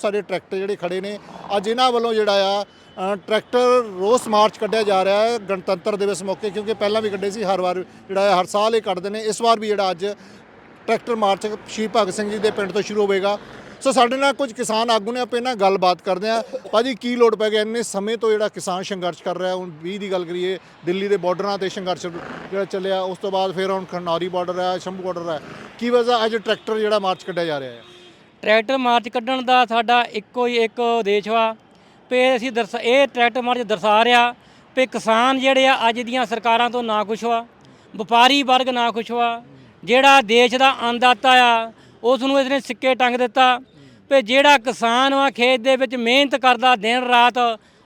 ਬਹੁਤ ਸਾਰੇ ਟਰੈਕਟਰ ਜਿਹੜੇ ਖੜੇ ਨੇ। ਅੱਜ ਇਹਨਾਂ ਵੱਲੋਂ ਜਿਹੜਾ ਆ ਟਰੈਕਟਰ ਰੋਸ ਮਾਰਚ ਕੱਢਿਆ ਜਾ ਰਿਹਾ ਹੈ ਗਣਤੰਤਰ ਦਿਵਸ ਮੌਕੇ, ਕਿਉਂਕਿ ਪਹਿਲਾਂ ਵੀ ਕੱਢੇ ਸੀ, ਹਰ ਵਾਰ ਜਿਹੜਾ ਹੈ ਹਰ ਸਾਲ ਇਹ ਕੱਢਦੇ ਨੇ। ਇਸ ਵਾਰ ਵੀ ਜਿਹੜਾ ਅੱਜ ਟਰੈਕਟਰ ਮਾਰਚ ਸ਼ਹੀਦ ਭਗਤ ਸਿੰਘ ਜੀ ਦੇ ਪਿੰਡ ਤੋਂ ਸ਼ੁਰੂ ਹੋਵੇਗਾ। ਸੋ ਸਾਡੇ ਨਾਲ ਕੁਝ ਕਿਸਾਨ ਆਗੂ ਨੇ, ਆਪਾਂ ਨਾਲ ਗੱਲਬਾਤ ਕਰਦੇ ਆ ਭਾਜੀ, ਕੀ ਲੋੜ ਪੈ ਗਿਆ ਇੰਨੇ ਸਮੇਂ ਤੋਂ ਜਿਹੜਾ ਕਿਸਾਨ ਸੰਘਰਸ਼ ਕਰ ਰਿਹਾ, ਹੁਣ 20 ਦੀ ਗੱਲ ਕਰੀਏ, ਦਿੱਲੀ ਦੇ ਬਾਰਡਰਾਂ ਤੇ ਸੰਘਰਸ਼ ਜਿਹੜਾ ਚੱਲਿਆ, ਉਸ ਤੋਂ ਬਾਅਦ ਫਿਰ ਹੁਣ ਖਨੌਰੀ ਬਾਰਡਰ ਹੈ, ਸ਼ੰਭੂ ਬਾਰਡਰ ਹੈ। ਕੀ ਵਜ੍ਹਾ ਅੱਜ ਟਰੈਕਟਰ ਜਿਹੜਾ ਮਾਰਚ ਕੱਢਿਆ ਜਾ ਰਿਹਾ ਹੈ? ਟਰੈਕਟਰ ਮਾਰਚ ਕੱਢਣ ਦਾ ਸਾਡਾ ਇੱਕੋ ਹੀ ਇੱਕ ਉਦੇਸ਼ ਵਾ ਵੀ ਅਸੀਂ ਦਰਸਾ, ਇਹ ਟਰੈਕਟਰ ਮਾਰਚ ਦਰਸਾ ਰਿਹਾ ਵੀ ਕਿਸਾਨ ਜਿਹੜੇ ਆ ਅੱਜ ਦੀਆਂ ਸਰਕਾਰਾਂ ਤੋਂ ਨਾ ਖੁਸ਼ ਵਾ, ਵਪਾਰੀ ਵਰਗ ਨਾ ਖੁਸ਼ ਵਾ, ਜਿਹੜਾ ਦੇਸ਼ ਦਾ ਅੰਨਦਾਤਾ ਆ ਉਸ ਨੂੰ ਇਸਨੇ ਸਿੱਕੇ ਟੰਗ ਦਿੱਤਾ ਵੀ ਜਿਹੜਾ ਕਿਸਾਨ ਵਾ ਖੇਤ ਦੇ ਵਿੱਚ ਮਿਹਨਤ ਕਰਦਾ ਦਿਨ ਰਾਤ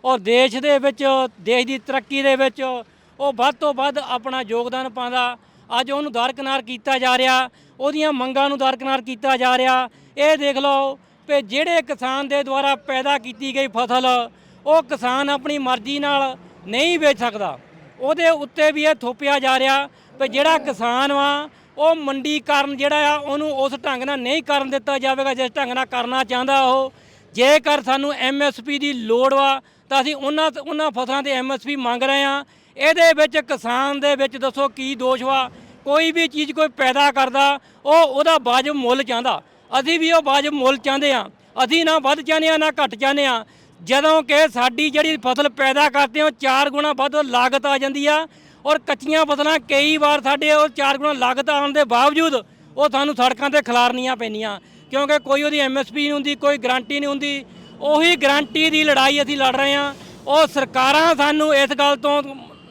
ਔਰ ਦੇਸ਼ ਦੇ ਵਿੱਚ, ਦੇਸ਼ ਦੀ ਤਰੱਕੀ ਦੇ ਵਿੱਚ ਉਹ ਵੱਧ ਤੋਂ ਵੱਧ ਆਪਣਾ ਯੋਗਦਾਨ ਪਾਉਂਦਾ ਅੱਜ ਉਹਨੂੰ ਦਰਕਨਾਰ ਕੀਤਾ ਜਾ ਰਿਹਾ, ਉਹਦੀਆਂ ਮੰਗਾਂ ਨੂੰ ਦਰਕਨਾਰ ਕੀਤਾ ਜਾ ਰਿਹਾ। ਇਹ ਦੇਖ ਲਓ ਕਿ ਜਿਹੜੇ ਕਿਸਾਨ ਦੇ ਦੁਆਰਾ ਪੈਦਾ ਕੀਤੀ ਗਈ ਫਸਲ, ਉਹ ਕਿਸਾਨ ਆਪਣੀ ਮਰਜ਼ੀ ਨਾਲ ਨਹੀਂ ਵੇਚ ਸਕਦਾ। ਉਹਦੇ ਉੱਤੇ ਵੀ ਇਹ ਥੋਪਿਆ ਜਾ ਰਿਹਾ ਕਿ ਜਿਹੜਾ ਕਿਸਾਨ ਵਾ, ਉਹ ਮੰਡੀਕਰਨ ਜਿਹੜਾ ਆ, ਉਹਨੂੰ ਉਸ ਢੰਗ ਨਾਲ ਨਹੀਂ ਕਰਨ ਦਿੱਤਾ ਜਾਵੇਗਾ ਜਿਸ ਢੰਗ ਨਾਲ ਕਰਨਾ ਚਾਹੁੰਦਾ ਉਹ। ਜੇਕਰ ਸਾਨੂੰ ਐਮਐਸਪੀ ਦੀ ਲੋੜ ਵਾ, ਤਾਂ ਅਸੀਂ ਉਹਨਾਂ ਉਹਨਾਂ ਫਸਲਾਂ ਤੇ ਐਮਐਸਪੀ ਮੰਗ ਰਹੇ ਆ ਇਹਦੇ ਵਿੱਚ ਕਿਸਾਨ ਦੇ ਵਿੱਚ ਦੱਸੋ ਕੀ ਦੋਸ਼ ਵਾ ਕੋਈ ਵੀ ਚੀਜ਼ ਕੋਈ ਪੈਦਾ ਕਰਦਾ, ਉਹ ਉਹਦਾ ਵਾਜਬ ਮੁੱਲ ਚਾਹੁੰਦਾ। ਅਸੀਂ ਵੀ ਉਹ ਵਾਜਬ ਮੁੱਲ ਚਾਹੁੰਦੇ ਆ ਅਸੀਂ ਨਾ ਵੱਧ ਚਾਹੁੰਦੇ ਆ ਨਾ ਘੱਟ ਚਾਹੁੰਦੇ ਆ ਜਦੋਂ ਕਿ ਸਾਡੀ ਜਿਹੜੀ ਫਸਲ ਪੈਦਾ ਕਰਦੇ ਹਾਂ, ਉਹ ਚਾਰ ਗੁਣਾ ਵੱਧ ਲਾਗਤ ਆ ਜਾਂਦੀ ਆ ਔਰ ਕੱਚੀਆਂ ਫਸਲਾਂ ਕਈ ਵਾਰ ਸਾਡੇ ਉਹ ਚਾਰ ਗੁਣਾ ਲਾਗਤ ਆਉਣ ਦੇ ਬਾਵਜੂਦ ਉਹ ਸਾਨੂੰ ਸੜਕਾਂ ਤੇ ਖਿਲਾਰਨੀਆਂ ਪੈਂਦੀਆਂ। ਕਿਉਂਕਿ ਕੋਈ ਉਹਦੀ ਐਮਐਸਪੀ ਨਹੀਂ ਹੁੰਦੀ, ਕੋਈ ਗਾਰੰਟੀ ਨਹੀਂ ਹੁੰਦੀ। ਉਹੀ ਗਾਰੰਟੀ ਦੀ ਲੜਾਈ ਅਸੀਂ ਲੜ ਰਹੇ ਹਾਂ। ਉਹ ਸਰਕਾਰਾਂ ਸਾਨੂੰ ਇਸ ਗੱਲ ਤੋਂ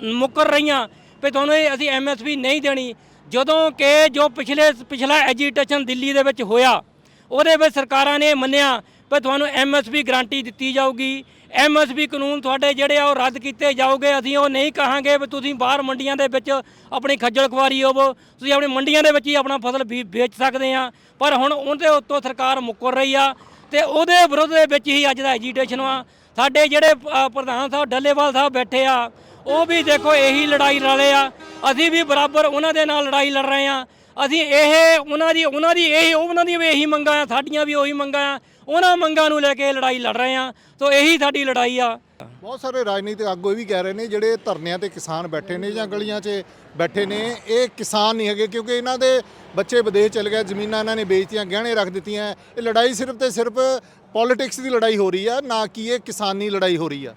ਮੁੱਕਰ ਰਹੀਆਂ। ਵੀ ਤੁਹਾਨੂੰ ਇਹ ਅਸੀਂ ਐਮਐਸਪੀ ਨਹੀਂ ਦੇਣੀ। ਜਦੋਂ ਕਿ ਜੋ ਪਿਛਲੇ, ਪਿਛਲਾ ਐਜੀਟੇਸ਼ਨ ਦਿੱਲੀ ਦੇ ਵਿੱਚ ਹੋਇਆ, ਉਹਦੇ ਵਿੱਚ ਸਰਕਾਰਾਂ ਨੇ ਮੰਨਿਆ ਵੀ ਤੁਹਾਨੂੰ ਐਮਐਸਪੀ ਗਾਰੰਟੀ ਦਿੱਤੀ ਜਾਊਗੀ। ਐਮਐਸਪੀ ਕਾਨੂੰਨ ਤੁਹਾਡੇ ਜਿਹੜੇ ਆ ਉਹ ਰੱਦ ਕੀਤੇ ਜਾਓਗੇ ਅਸੀਂ ਉਹ ਨਹੀਂ ਕਹਾਂਗੇ ਵੀ ਤੁਸੀਂ ਬਾਹਰ ਮੰਡੀਆਂ ਦੇ ਵਿੱਚ ਆਪਣੀ ਖੱਜਲ ਖੁਆਰੀ ਹੋਵੋ। ਤੁਸੀਂ ਆਪਣੀ ਮੰਡੀਆਂ ਦੇ ਵਿੱਚ ਹੀ ਆਪਣਾ ਫਸਲ ਵੀ ਵੇਚ ਸਕਦੇ ਆ। ਪਰ ਹੁਣ ਉਹਦੇ ਉੱਤੋਂ ਸਰਕਾਰ ਮੁੱਕਰ ਰਹੀ ਆ ਤੇ ਉਹਦੇ ਵਿਰੁੱਧ ਦੇ ਵਿੱਚ ਹੀ ਅੱਜ ਦਾ ਐਜੀਟੇਸ਼ਨ ਆ ਸਾਡੇ ਜਿਹੜੇ ਪ੍ਰਧਾਨ ਸਾਹਿਬ ਡੱਲੇਵਾਲ ਸਾਹਿਬ ਬੈਠੇ ਆ ਉਹ ਵੀ ਦੇਖੋ ਇਹੀ ਲੜਾਈ ਲੜੇ ਆ। ਅਸੀਂ ਵੀ ਬਰਾਬਰ ਉਹਨਾਂ ਦੇ ਨਾਲ ਲੜਾਈ ਲੜ ਰਹੇ ਆ। ਅਸੀਂ ਇਹ, ਉਹਨਾਂ ਦੀ ਉਹਨਾਂ ਦੀ ਇਹ, ਉਹਨਾਂ ਦੀ ਵੀ ਇਹੀ ਮੰਗਾਂ ਆ, ਸਾਡੀਆਂ ਵੀ ਉਹੀ ਮੰਗਾਂ ਆ। ਉਹਨਾਂ ਮੰਗਾਂ ਨੂੰ ਲੈ ਕੇ ਲੜਾਈ ਲੜ ਰਹੇ ਆ। ਸੋ ਇਹੀ ਸਾਡੀ ਲੜਾਈ ਆ। ਬਹੁਤ ਸਾਰੇ ਰਾਜਨੀਤਿਕ ਆਗੂ ਇਹ ਵੀ ਕਹਿ ਰਹੇ ਨੇ, ਜਿਹੜੇ ਧਰਨਿਆਂ ਤੇ ਕਿਸਾਨ ਬੈਠੇ ਨੇ ਜਾਂ ਗਲੀਆਂ 'ਚ ਬੈਠੇ ਨੇ, ਇਹ ਕਿਸਾਨ ਨਹੀਂ ਹੈਗੇ ਕਿਉਂਕਿ ਇਹਨਾਂ ਦੇ ਬੱਚੇ ਵਿਦੇਸ਼ ਚਲੇ ਗਏ, ਜ਼ਮੀਨਾਂ ਇਹਨਾਂ ਨੇ ਵੇਚਤੀਆਂ, ਗਹਿਣੇ ਰੱਖ ਦਿੱਤੀਆਂ। ਇਹ ਲੜਾਈ ਸਿਰਫ ਤੇ ਸਿਰਫ ਪੋਲਿਟਿਕਸ ਦੀ ਲੜਾਈ ਹੋ ਰਹੀ ਆ, ਨਾ ਕਿ ਇਹ ਕਿਸਾਨੀ ਲੜਾਈ ਹੋ ਰਹੀ ਆ।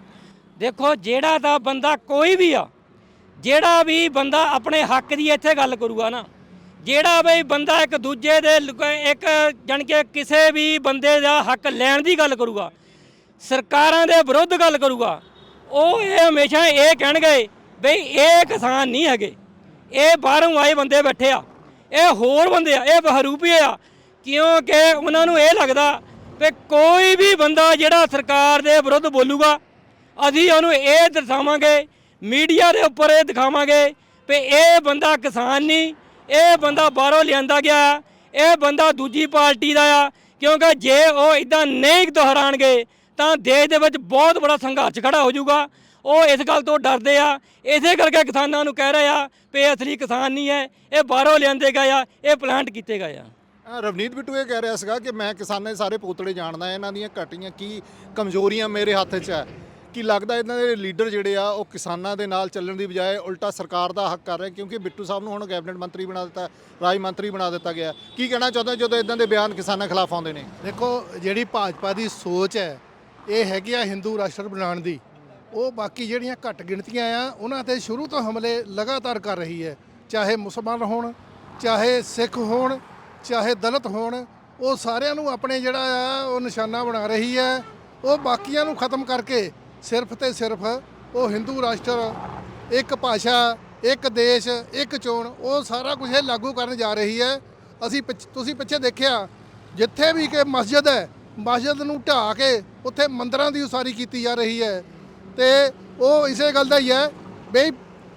ਦੇਖੋ ਜਿਹੜਾ ਤਾਂ ਬੰਦਾ ਕੋਈ ਵੀ ਆ, ਜਿਹੜਾ ਵੀ ਬੰਦਾ ਆਪਣੇ ਹੱਕ ਦੀ ਇੱਥੇ ਗੱਲ ਕਰੂਗਾ ਨਾ, ਜਿਹੜਾ ਵੀ ਬੰਦਾ ਇੱਕ ਦੂਜੇ ਦੇ ਇੱਕ ਜਾਣੀ ਕਿ ਕਿਸੇ ਵੀ ਬੰਦੇ ਦਾ ਹੱਕ ਲੈਣ ਦੀ ਗੱਲ ਕਰੂਗਾ, ਸਰਕਾਰਾਂ ਦੇ ਵਿਰੁੱਧ ਗੱਲ ਕਰੂਗਾ, ਉਹ ਇਹ ਹਮੇਸ਼ਾ ਇਹ ਕਹਿਣਗੇ ਬਈ ਇਹ ਕਿਸਾਨ ਨਹੀਂ ਹੈਗੇ, ਇਹ ਬਾਹਰੋਂ ਆਏ ਬੰਦੇ ਬੈਠੇ ਆ, ਇਹ ਹੋਰ ਬੰਦੇ ਆ, ਇਹ ਬਹਰੂਪੀ ਆ, ਕਿਉਂਕਿ ਉਹਨਾਂ ਨੂੰ ਇਹ ਲੱਗਦਾ ਵੀ ਕੋਈ ਵੀ ਬੰਦਾ ਜਿਹੜਾ ਸਰਕਾਰ ਦੇ ਵਿਰੁੱਧ ਬੋਲੂਗਾ ਅਸੀਂ ਉਹਨੂੰ ਇਹ ਦਰਸਾਵਾਂਗੇ ਮੀਡੀਆ ਦੇ ਉੱਪਰ ਇਹ ਦਿਖਾਵਾਂਗੇ ਵੀ ਇਹ ਬੰਦਾ ਕਿਸਾਨ ਨਹੀਂ, ਇਹ ਬੰਦਾ ਬਾਹਰੋਂ ਲਿਆਂਦਾ ਗਿਆ, ਇਹ ਬੰਦਾ ਦੂਜੀ ਪਾਰਟੀ ਦਾ ਆ, ਕਿਉਂਕਿ ਜੇ ਉਹ ਇਦਾਂ ਨਹੀਂ ਦੁਹਰਾਣਗੇ, ਤਾਂ ਦੇਸ਼ ਦੇ ਵਿੱਚ ਬਹੁਤ ਬੜਾ ਸੰਘਰਸ਼ ਖੜਾ ਹੋ ਜਾਊਗਾ। ਉਹ ਇਸ ਗੱਲ ਤੋਂ ਡਰਦੇ ਆ, ਇਸੇ ਕਰਕੇ ਕਿਸਾਨਾਂ ਨੂੰ ਕਹਿ ਰਹੇ ਆ ਵੀ ਇਹ ਅਸਲੀ ਕਿਸਾਨ ਨਹੀਂ ਹੈ, ਇਹ ਬਾਹਰੋਂ ਲਿਆਂਦੇ ਗਏ ਆ, ਇਹ ਪਲਾਂਟ ਕੀਤੇ ਗਏ ਆ। ਰਵਨੀਤ ਬਿੱਟੂ ਇਹ ਕਹਿ ਰਿਹਾ ਸੀਗਾ ਕਿ ਮੈਂ ਕਿਸਾਨਾਂ ਦੇ ਸਾਰੇ ਪੋਤੜੇ ਜਾਣਦਾ, ਇਹਨਾਂ ਦੀਆਂ ਘਟੀਆਂ ਕੀ ਕਮਜ਼ੋਰੀਆਂ ਮੇਰੇ ਹੱਥ 'ਚ ਹੈ। ਕੀ ਲੱਗਦਾ ਇਹਨਾਂ ਦੇ ਲੀਡਰ ਜਿਹੜੇ ਆ, ਉਹ ਕਿਸਾਨਾਂ ਦੇ ਨਾਲ ਚੱਲਣ ਦੀ ਬਜਾਏ ਉਲਟਾ ਸਰਕਾਰ ਦਾ ਹੱਕ ਕਰ ਰਹੇ ਕਿਉਂਕਿ ਬਿੱਟੂ ਸਾਹਿਬ ਨੂੰ ਹੁਣ ਕੈਬਨਿਟ ਮੰਤਰੀ ਬਣਾ ਦਿੱਤਾ, ਰਾਜ ਮੰਤਰੀ ਬਣਾ ਦਿੱਤਾ ਗਿਆ। ਕੀ ਕਹਿਣਾ ਚਾਹੁੰਦੇ ਜਦੋਂ ਇਦਾਂ ਦੇ ਬਿਆਨ ਕਿਸਾਨਾਂ ਖਿਲਾਫ ਆਉਂਦੇ ਨੇ? ਦੇਖੋ, ਜਿਹੜੀ ਭਾਜਪਾ ਦੀ ਸੋਚ ਹੈ, ਇਹ ਹੈਗੀ ਆ ਹਿੰਦੂ ਰਾਸ਼ਟਰ ਬਣਾਉਣ ਦੀ। ਉਹ ਬਾਕੀ ਜਿਹੜੀਆਂ ਘੱਟ ਗਿਣਤੀਆਂ ਆ, ਉਹਨਾਂ ਤੇ ਸ਼ੁਰੂ ਤੋਂ ਹਮਲੇ ਲਗਾਤਾਰ ਕਰ ਰਹੀ ਹੈ। ਚਾਹੇ ਮੁਸਲਮਾਨ ਹੋਣ, ਚਾਹੇ ਸਿੱਖ ਹੋਣ, ਚਾਹੇ ਦਲਿਤ ਹੋਣ, ਉਹ ਸਾਰਿਆਂ ਨੂੰ ਆਪਣੇ ਜਿਹੜਾ ਆ, ਉਹ ਨਿਸ਼ਾਨਾ ਬਣਾ ਰਹੀ ਹੈ। ਉਹ ਬਾਕੀਆਂ ਨੂੰ ਖਤਮ ਕਰਕੇ ਸਿਰਫ ਤੇ ਸਿਰਫ ਉਹ ਹਿੰਦੂ ਰਾਸ਼ਟਰ, ਇੱਕ ਭਾਸ਼ਾ, ਇੱਕ ਦੇਸ਼, ਇੱਕ ਚੋਣ, ਉਹ ਸਾਰਾ ਕੁਝ ਇਹ ਲਾਗੂ ਕਰਨ ਜਾ ਰਹੀ ਹੈ। ਅਸੀਂ ਪਿੱਛ- ਤੁਸੀਂ ਪਿੱਛੇ ਦੇਖਿਆ, ਜਿੱਥੇ ਵੀ ਕਿ ਮਸਜਿਦ ਹੈ, ਮਸਜਿਦ ਨੂੰ ਢਾਹ ਕੇ ਉੱਥੇ ਮੰਦਰਾਂ ਦੀ ਉਸਾਰੀ ਕੀਤੀ ਜਾ ਰਹੀ ਹੈ। ਤੇ ਉਹ ਇਸੇ ਗੱਲ ਦਾ ਹੀ ਹੈ, ਬਈ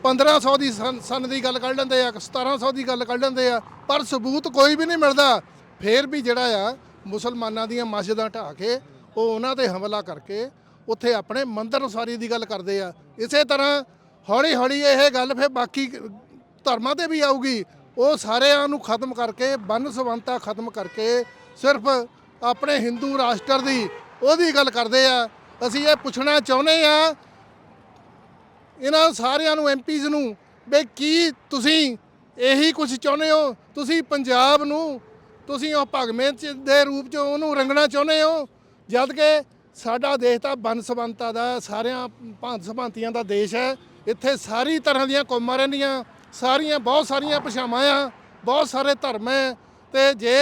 1500 ਦੀ ਸਨ ਸਨ ਦੀ ਗੱਲ ਕੱਢ ਲੈਂਦੇ ਆ 1700 ਦੀ ਗੱਲ ਕੱਢ ਲੈਂਦੇ ਆ, ਪਰ ਸਬੂਤ ਕੋਈ ਵੀ ਨਹੀਂ ਮਿਲਦਾ। ਫੇਰ ਵੀ ਜਿਹੜਾ ਆ, ਮੁਸਲਮਾਨਾਂ ਦੀਆਂ ਮਸਜਿਦਾਂ ਢਾਹ ਕੇ, ਉਹ ਉਹਨਾਂ ਤੇ ਹਮਲਾ ਕਰਕੇ ਉੱਥੇ ਆਪਣੇ ਮੰਦਰ ਉਸਾਰੀ ਦੀ ਗੱਲ ਕਰਦੇ ਆ। ਇਸੇ ਤਰ੍ਹਾਂ ਹੌਲੀ ਹੌਲੀ ਇਹ ਗੱਲ ਫਿਰ ਬਾਕੀ ਧਰਮਾਂ ਤੇ ਵੀ ਆਊਗੀ। ਉਹ ਸਾਰਿਆਂ ਨੂੰ ਖਤਮ ਕਰਕੇ, ਬੰਨ ਸਵੰਤਾ ਖਤਮ ਕਰਕੇ ਸਿਰਫ ਆਪਣੇ ਹਿੰਦੂ ਰਾਸ਼ਟਰ ਦੀ ਉਹਦੀ ਗੱਲ ਕਰਦੇ ਆ। ਅਸੀਂ ਇਹ ਪੁੱਛਣਾ ਚਾਹੁੰਦੇ ਆ, ਇਹਨਾਂ ਸਾਰਿਆਂ ਨੂੰ ਐਮਪੀਜ਼ ਨੂੰ ਵੀ ਕੀ ਤੁਸੀਂ ਇਹੀ ਕੁਝ ਚਾਹੁੰਦੇ ਹੋ? ਤੁਸੀਂ ਪੰਜਾਬ ਨੂੰ, ਤੁਸੀਂ ਉਹ ਭਗਵੇਂ ਚ ਦੇ ਰੂਪ ਚ ਉਹਨੂੰ ਰੰਗਣਾ ਚਾਹੁੰਦੇ ਹੋ? ਜਦ ਕਿ ਸਾਡਾ ਦੇਸ਼ ਤਾਂ ਬਨਸਬੰਤਾ ਦਾ, ਸਾਰਿਆਂ ਭਾਂਤ ਸਭਾਂਤੀਆਂ ਦਾ ਦੇਸ਼ ਹੈ। ਇੱਥੇ ਸਾਰੀ ਤਰ੍ਹਾਂ ਦੀਆਂ ਕੌਮਾਂ ਰਹਿੰਦੀਆਂ, ਸਾਰੀਆਂ, ਬਹੁਤ ਸਾਰੀਆਂ ਭਾਸ਼ਾਵਾਂ ਆ, ਬਹੁਤ ਸਾਰੇ ਧਰਮ ਹੈ। ਤੇ ਜੇ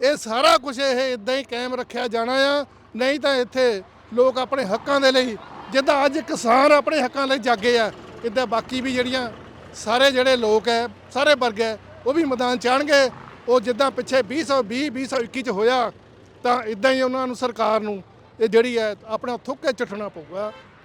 ਇਹ ਸਾਰਾ ਕੁਝ ਇਹ ਇਦਾਂ ਹੀ ਕਾਇਮ ਰੱਖਿਆ ਜਾਣਾ ਆ, ਨਹੀਂ ਤਾਂ ਇੱਥੇ ਲੋਕ ਆਪਣੇ ਹੱਕਾਂ ਦੇ ਲਈ, ਜਿੱਦਾਂ ਅੱਜ ਕਿਸਾਨ ਆਪਣੇ ਹੱਕਾਂ ਲਈ ਜਾਗੇ ਆ, ਇੱਦਾਂ ਬਾਕੀ ਵੀ ਜਿਹੜੀਆਂ ਸਾਰੇ ਜਿਹੜੇ ਲੋਕ ਹੈ, ਸਾਰੇ ਵਰਗ ਹੈ, ਉਹ ਵੀ ਮੈਦਾਨ ਚਾਣਗੇ ਉਹ ਜਿੱਦਾਂ ਪਿੱਛੇ 2020 2021 ਚ ਹੋਇਆ, ਤਾਂ ਇਦਾਂ ਹੀ ਉਹਨਾਂ ਨੂੰ ਸਰਕਾਰ ਨੂੰ ਇਹ ਜਿਹੜੀ ਹੈ ਆਪਣਾ ਥੁੱਕ ਕੇ ਚੱਟਣਾ ਪਊਗਾ।